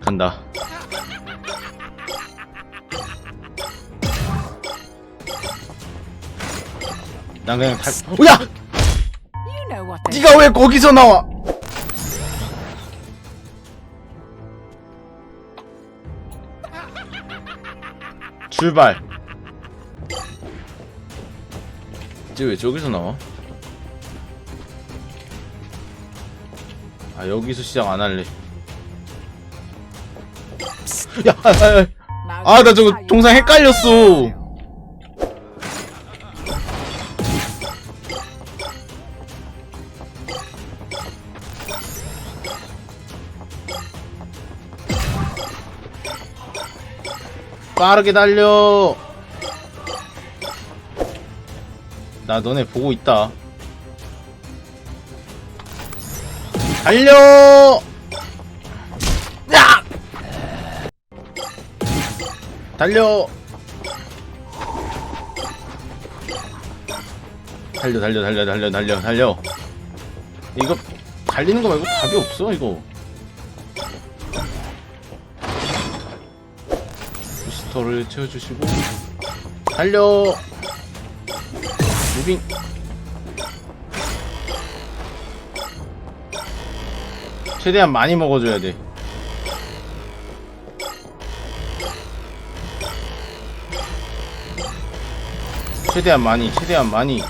간다. 난 그냥 달. 어, 야! You know what they 네가 왜 거기서 나와? 출발. 이제 왜 저기서 나와? 아 여기서 시작 안 할래. 야, 아, 아, 아. 아, 나 저거 동상. 헷갈렸어. 빠르게 달려. 나 너네 보고 있다. 달려! 야! 달려! 달려, 달려, 달려, 달려, 달려, 달려. 이거, 달리는 거 말고 답이 없어, 이거. 부스터를 채워주시고. 달려! 무빙. 최대한 많이 먹어줘야 돼. 최대한 많이, 최대한 많이.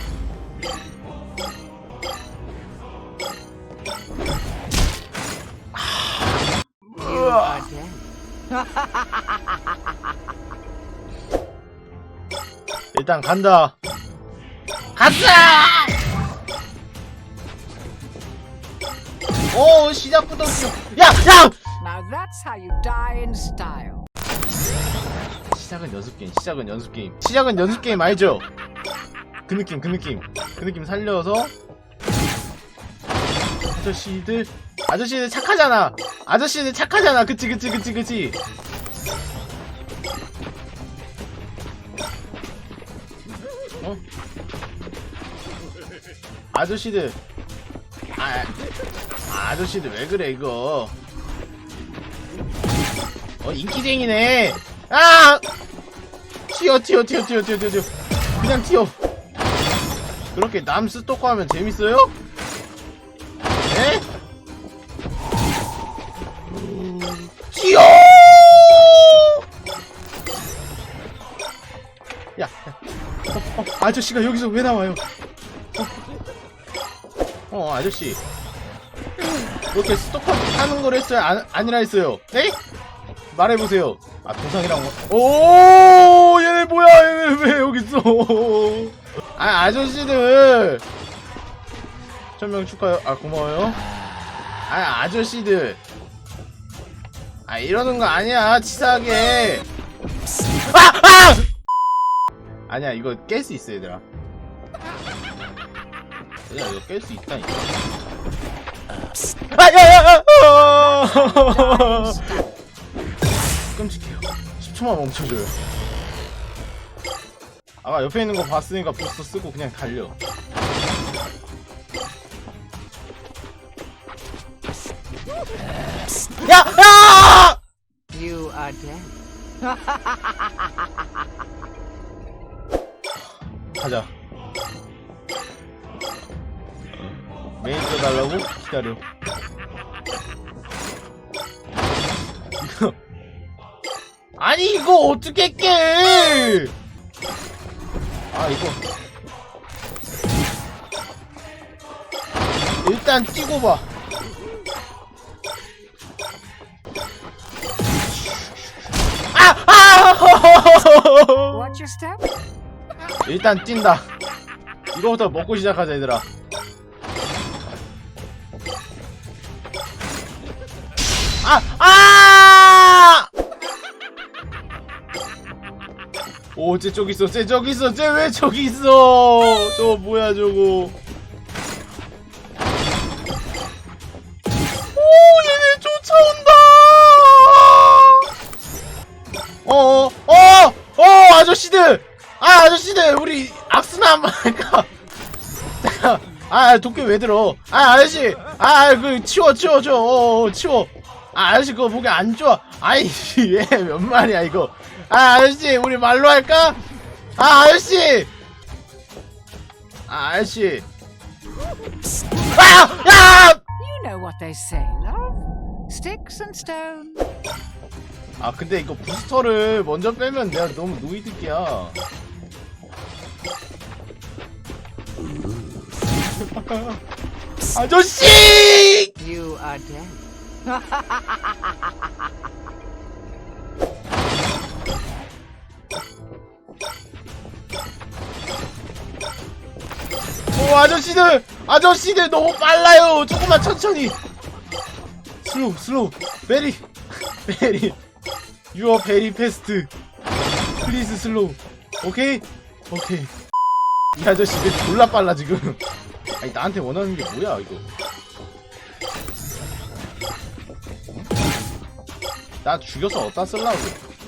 일단 간다. 갔어! 오, 시작부터. 야, 야! Now that's how you die in style. 시작은 연습 게임, 시작은 연습 게임. 시작은 연습 게임 알죠? 그 느낌, 그 느낌. 그 느낌 살려서 아저씨들 아저씨들 착하잖아. 아저씨들 착하잖아. 그치, 그치, 그치, 그치. 어? 아저씨들 아, 아저씨들 왜 그래 이거? 어 인기쟁이네. 아! 튀어 튀어 튀어 튀어 튀어 튀어. 그냥 튀어. 그렇게 남 스토커 하면 재밌어요? 에? 튀어! 야, 야. 어, 어, 아저씨가 여기서 왜 나와요? 어, 어 아저씨. 이렇게 스토커 하는 걸 했어요? 안, 아니라 했어요? 네? 말해보세요. 아, 동상이랑, 뭐- 오, 얘네 뭐야, 얘네 왜 여기 있어? 아, 아저씨들. 천명 축하요. 아, 고마워요. 아, 아저씨들. 아, 이러는 거 아니야, 치사하게. 아! 아! 아니야, 이거 깰 수 있어, 얘들아. 얘들아, 이거 깰 수 있다니까. 아, 야, 야, 야! 아! 끔찍해요. 10초만 멈춰줘요. 아까 옆에 있는 거 봤으니까 부스터 쓰고 그냥 달려. 야! 야! You are dead. 가자. 달라고? 기다려. 아니, 이거 어떻게 깨! 아, 이거. 일단 뛰고 봐. 아! 아! 일단 뛴다. 이거부터 먹고 시작하자, 얘들아. 아! 오, 쟤 저기 있어, 쟤 저기 있어, 쟤 왜 저기 있어? 저거 뭐야, 저거. 오, 얘네 쫓아온다! 어, 어, 어, 어, 아저씨들! 아, 아저씨들, 우리 악수나 한번 할까? 아 도끼 왜 들어 아 아저씨 아그 치워 치워 줘 어, 어, 치워 아 아저씨 그거 보기 안 좋아 아이 얘 몇 마리야 이거 아 아저씨 우리 말로 할까 아 아저씨 아 아저씨 아 야 You know what they say, love. Sticks and stone. 아 근데 이거 부스터를 먼저 빼면 내가 너무 노이득이야 아저씨 You are dead. 아저씨들! 아저씨들 너무 빨라요. 조금만 천천히. 슬로우 슬로우. 베리. 베리. 유어 베리 패스트. 플리즈 슬로우. 오케이? 오케이. 이 아저씨들 졸라 빨라 지금. 아니 나한테 원하는 게 뭐야 이거? 나 죽여서 어디다 쓸라고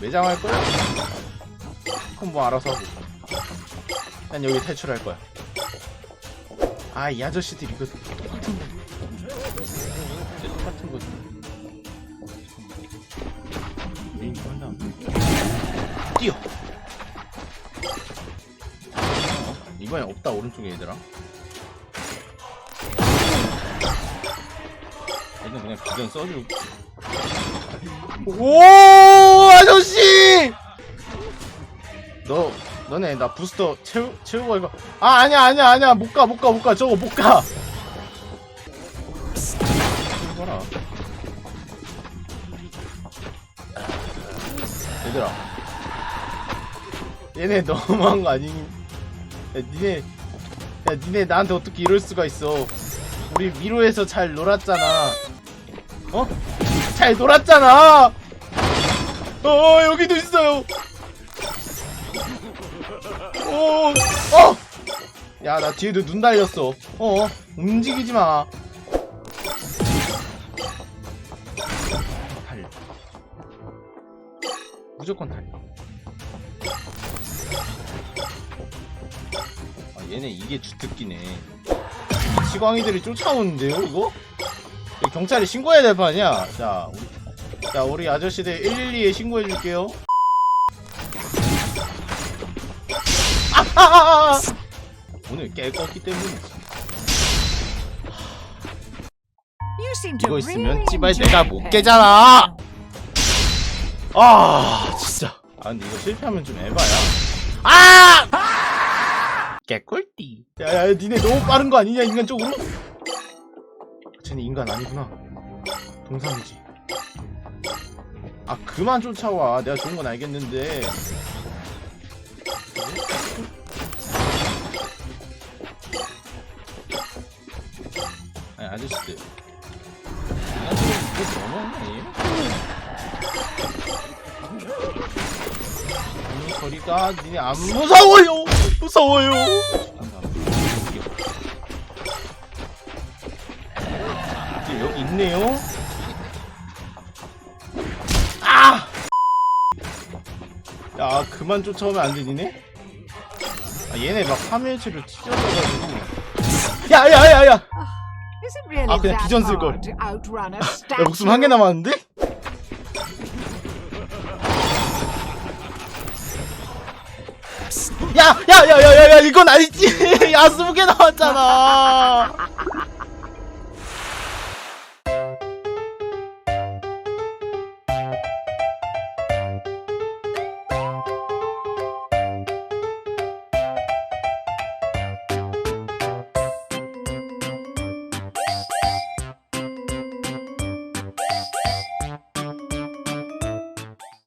매장할 거야? 그럼 뭐 알아서 하고. 난 여기 탈출할 거야 아 이 아저씨들 이거 똑같은 거. 똑같은 거 메인 한다 뛰어. 어? 이번엔 없다 오른쪽에 얘들아. 얘는 그냥 비전 써주고. 오 아저씨! 너 너네 나 부스터 채우 채우고 이거 아 아니야 아니야 아니야 못 가 못 가 못 가 저거 못 가. 봐라. 얘들아. 얘네 너무한 거 아니? 야 니네 야 니네 나한테 어떻게 이럴 수가 있어? 우리 미로에서 잘 놀았잖아. 어? 잘 놀았잖아. 어 여기도 있어요. 오, 어! 야, 나 뒤에도 눈 달렸어. 어, 움직이지 마. 달려. 무조건 달려. 아, 얘네 이게 주특기네. 시광이들이 쫓아오는데요, 이거? 경찰에 신고해야 될 거 아니야? 자, 자, 우리 아저씨들 112에 신고해줄게요. 아. 오늘 깰 거기 때문에 이거 있으면 찌발 내가 못. 깨잖아. 아 진짜. 아 근데 이거 실패하면 좀 에바야. 아! 개꿀띠. 야야 니네 너무 빠른 거 아니냐 인간적으로? 쟤네 인간 아니구나. 동상이지. 아 그만 쫓아와. 내가 좋은 건 알겠는데. 아니 아저씨들. 아저씨 이거 너무한 거 아니에요? 이 소리가 니네 안 무서워요. 무서워요. 여기 있네요. 아! 야 그만 쫓아오면 안 돼, 니네? 아, 얘네 막 3일치를 찢어져가지고. 야, 야, 야, 야! 아, 그냥 that 비전 쓸 걸. hard to outrun a 야? 목숨 한 개 남았는데? 야, 야, 야, 야, 야, 야, 이건 아니지. 야, 스무 개 남았잖아.